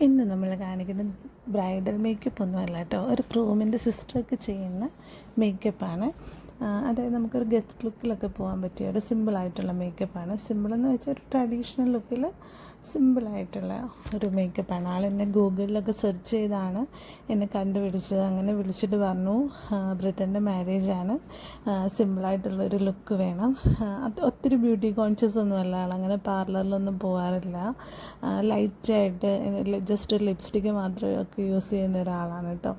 ഇന്ന് നമ്മൾ കാണിക്കുന്ന ബ്രൈഡൽ മേക്കപ്പ് ഒന്നും അല്ല കേട്ടോ. ഒരു ക്രൂമിന്റെ സിസ്റ്റർക്ക് ചെയ്യുന്ന മേക്കപ്പാണ് അതായത് നമുക്കൊരു ഗസ്റ്റ് ലുക്കിലൊക്കെ പോകാൻ പറ്റിയ ഒരു സിമ്പിളായിട്ടുള്ള മേക്കപ്പാണ്. സിമ്പിളെന്ന് വെച്ചാൽ ഒരു ട്രഡീഷണൽ ലുക്കിൽ സിമ്പിളായിട്ടുള്ള ഒരു മേക്കപ്പാണ്. ആൾ എന്നെ ഗൂഗിളിലൊക്കെ സെർച്ച് ചെയ്താണ്. എന്നെ കണ്ടുപിടിച്ചത്. അങ്ങനെ വിളിച്ചിട്ട് പറഞ്ഞു ബ്രിത്തന്റെ മാരേജാണ്. സിമ്പിളായിട്ടുള്ളൊരു ലുക്ക് വേണം. അത് ഒത്തിരി ബ്യൂട്ടി കോൺഷ്യസ് ഒന്നുമല്ല ആൾ അങ്ങനെ പാർലറിലൊന്നും പോകാറില്ല ലൈറ്റായിട്ട് ജസ്റ്റ് ഒരു ലിപ്സ്റ്റിക്ക് മാത്രമേ ഒക്കെ യൂസ് ചെയ്യുന്ന ഒരാളാണ് കേട്ടോ.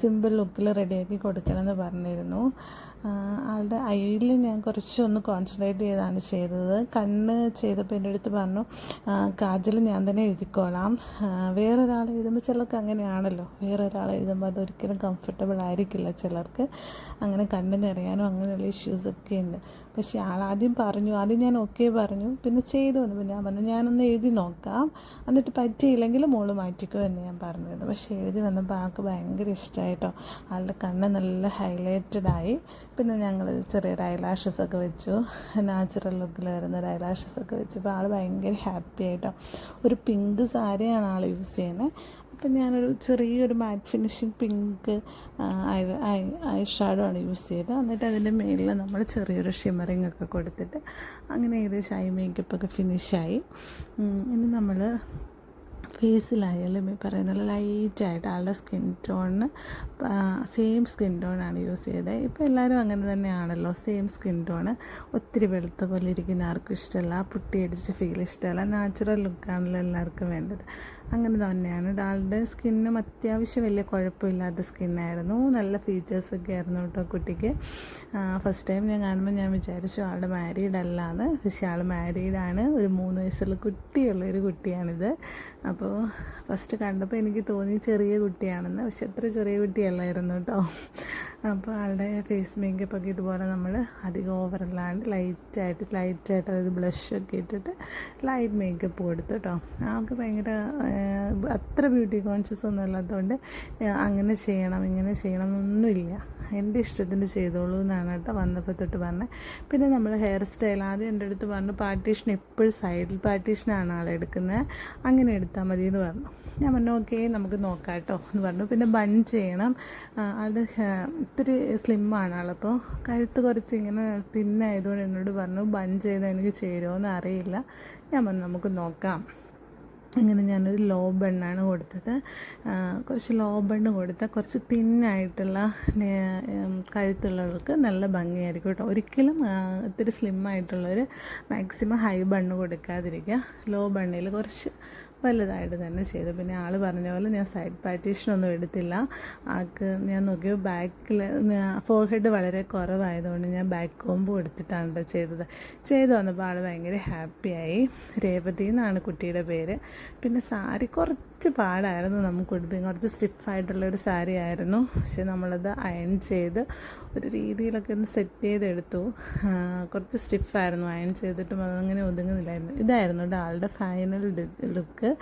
സിമ്പിൾ ലുക്കിൽ റെഡിയാക്കി കൊടുക്കണമെന്ന് പറഞ്ഞിരുന്നു. ആളുടെ ഐയിൽ ഞാൻ കുറച്ചൊന്ന് കോൺസെൻട്രേറ്റ് ചെയ്താണ് ചെയ്തത്. കണ്ണ് ചെയ്തപ്പോൾ എന്റെ അടുത്ത് പറഞ്ഞു കാജൽ ഞാൻ തന്നെ എഴുതിക്കോളാം. വേറൊരാൾ എഴുതുമ്പോൾ ചിലർക്ക് അങ്ങനെയാണല്ലോ. വേറൊരാൾ എഴുതുമ്പോൾ അതൊരിക്കലും കംഫർട്ടബിൾ ആയിരിക്കില്ല ചിലർക്ക്. അങ്ങനെ കണ്ണ് നിറയാനും അങ്ങനെയുള്ള ഇഷ്യൂസൊക്കെ ഉണ്ട്. പക്ഷേ ആദ്യം പറഞ്ഞു ആദ്യം ഞാൻ ഓക്കെ പറഞ്ഞു. പിന്നെ ചെയ്തു വന്നു ഞാൻ പറഞ്ഞു ഞാനൊന്ന് എഴുതി നോക്കാം. എന്നിട്ട് പറ്റിയില്ലെങ്കിൽ മോൾ മാറ്റിക്കോ എന്ന് ഞാൻ പറഞ്ഞിരുന്നു. പക്ഷേ എഴുതി വന്നപ്പോൾ ആൾക്ക് ഭയങ്കര ഇഷ്ടമായിട്ടോ ആളുടെ കണ്ണ് നല്ല ഹൈലൈറ്റഡ് ആയി. പിന്നെ ഞങ്ങൾ ചെറിയൊരു ഐലാഷസ് ഒക്കെ വെച്ചു. നാച്ചുറൽ ലുക്കിൽ വരുന്ന ഒരു ഐലാഷസ് ഒക്കെ വെച്ചപ്പോൾ ആൾ ഭയങ്കര ഹാപ്പി ആയിട്ടോ. ഒരു പിങ്ക് സാരിയാണ് ആൾ യൂസ് ചെയ്യുന്നത് അപ്പം ഞാനൊരു ചെറിയൊരു matte finishing pink eye shadow ആണ് യൂസ് ചെയ്തത്. എന്നിട്ട് അതിന്റെ മേലിൽ നമ്മൾ ചെറിയൊരു ഷിമറിങ് ഒക്കെ കൊടുത്തിട്ട് അങ്ങനെ ഏകദേശം ഐ മേക്കപ്പൊക്കെ ഫിനിഷായി. ഇനി നമ്മൾ ഫേസിലായാലും ഈ പറയുന്ന ലൈറ്റായിട്ട് ആളുടെ സ്കിൻ ടോണിന് സെയിം സ്കിൻ ടോണാണ് യൂസ് ചെയ്തത് ഇപ്പോൾ എല്ലാവരും അങ്ങനെ തന്നെയാണല്ലോ സെയിം സ്കിൻ ടോണ് ഒത്തിരി വെളുത്ത പോലെ ഇരിക്കുന്ന ആർക്കും ഇഷ്ടമല്ല പുട്ടിയടിച്ച ഫീൽ ഇഷ്ടമല്ല നാച്ചുറൽ ലുക്കാണല്ലോ എല്ലാവർക്കും വേണ്ടത്. അങ്ങനെ തന്നെയാണ്. ഡാളുടെ സ്കിന്നും അത്യാവശ്യം വലിയ കുഴപ്പമില്ലാത്ത സ്കിന്നായിരുന്നു നല്ല ഫീച്ചേഴ്സൊക്കെ ആയിരുന്നു കേട്ടോ കുട്ടിക്ക്. ഫസ്റ്റ് ടൈം ഞാൻ കാണുമ്പോൾ ഞാൻ വിചാരിച്ചു ആളുടെ മാരീഡ് അല്ലാന്ന്. പക്ഷേ ആൾ മാരീഡാണ് ഒരു മൂന്ന് വയസ്സുള്ള കുട്ടിയുള്ള ഒരു കുട്ടിയാണിത്. അപ്പോൾ ഫസ്റ്റ് കണ്ടപ്പോൾ എനിക്ക് തോന്നി ചെറിയ കുട്ടിയാണെന്ന്. പക്ഷെ അത്ര ചെറിയ കുട്ടിയല്ലായിരുന്നു കേട്ടോ. അപ്പോൾ ആളുടെ ഫേസ് മേക്കപ്പ് ഒക്കെ ഇതുപോലെ നമ്മൾ അധികം ഓവറല്ലാണ്ട് ലൈറ്റായിട്ട് ലൈറ്റായിട്ട് അതായത് ബ്ലഷൊക്കെ ഇട്ടിട്ട് ലൈറ്റ് മേക്കപ്പ് കൊടുത്തു കേട്ടോ ആൾക്ക് ഭയങ്കര അത്ര ബ്യൂട്ടി കോൺഷ്യസ് ഒന്നും അല്ലാത്തതുകൊണ്ട് അങ്ങനെ ചെയ്യണം ഇങ്ങനെ ചെയ്യണം എന്നൊന്നുമില്ല. എന്റെ ഇഷ്ടത്തിന് ചെയ്തോളൂ എന്നാണ് കേട്ടോ വന്നപ്പോൾ തൊട്ട് പറഞ്ഞത് പിന്നെ നമ്മൾ ഹെയർ സ്റ്റൈൽ ആദ്യം എന്റെ അടുത്ത് പറഞ്ഞു പാർട്ടീഷൻ എപ്പോഴും സൈഡിൽ പാർട്ടീഷനാണ് ആളെടുക്കുന്നത് അങ്ങനെ എടുത്താൽ മതി എന്ന് പറഞ്ഞു. ഞാൻ പറഞ്ഞു ഓക്കെ നമുക്ക് നോക്കാം കേട്ടോ എന്ന് പറഞ്ഞു. പിന്നെ ബൺ ചെയ്യണം. ആളുടെ ഇത്തിരി സ്ലിമ്മാണ് ആളപ്പോൾ കഴുത്ത് കുറച്ച് ഇങ്ങനെ തിന്നായതുകൊണ്ട് എന്നോട് പറഞ്ഞു ബൺ ചെയ്ത് എനിക്ക് ചേരുമോയെന്ന് അറിയില്ല. ഞാൻ പറഞ്ഞു നമുക്ക് നോക്കാം. അങ്ങനെ ഞാനൊരു ലോ ബണ്ണാണ് കൊടുത്തത്. കുറച്ച് ലോ ബണ്ണ് കൊടുത്താൽ കുറച്ച് തിന്നായിട്ടുള്ള കഴുത്തുള്ളവർക്ക് നല്ല ഭംഗിയായിരിക്കും കേട്ടോ. ഒരിക്കലും ഇത്തിരി സ്ലിം ആയിട്ടുള്ളവർ മാക്സിമം ഹൈ ബണ്ണ് കൊടുക്കാതിരിക്കുക. ലോ ബണ്ണിൽ കുറച്ച് വലുതായിട്ട് തന്നെ ചെയ്തു. പിന്നെ ആൾ പറഞ്ഞ പോലെ ഞാൻ സൈഡ് പാറ്റീഷനൊന്നും എടുത്തില്ല. ആൾക്ക് ഞാൻ നോക്കിയ ബാക്കിൽ ഫോർഹെഡ് വളരെ കുറവായതുകൊണ്ട് ഞാൻ ബാക്ക് കോമ്പ് എടുത്തിട്ടാണ് കേട്ടോ ചെയ്തത്. ചെയ്തു വന്നപ്പോൾ ആൾ ഭയങ്കര ഹാപ്പിയായി രേവതി എന്നാണ് കുട്ടിയുടെ പേര്. പിന്നെ സാരി കുറച്ച് പാടായിരുന്നു നമുക്ക് ഉടുപ്പിക്കാൻ കുറച്ച് സ്റ്റിഫായിട്ടുള്ള ഒരു സാരി ആയിരുന്നു. പക്ഷെ നമ്മളത് അയൺ ചെയ്ത് ഒരു രീതിയിലൊക്കെ ഒന്ന് സെറ്റ് ചെയ്തെടുത്തു. കുറച്ച് സ്റ്റിഫായിരുന്നു. അയൺ ചെയ്തിട്ടും അതങ്ങനെ ഒതുങ്ങുന്നില്ലായിരുന്നു. ഇതായിരുന്നു ഡാളുടെ ഫൈനൽ ലുക്ക്.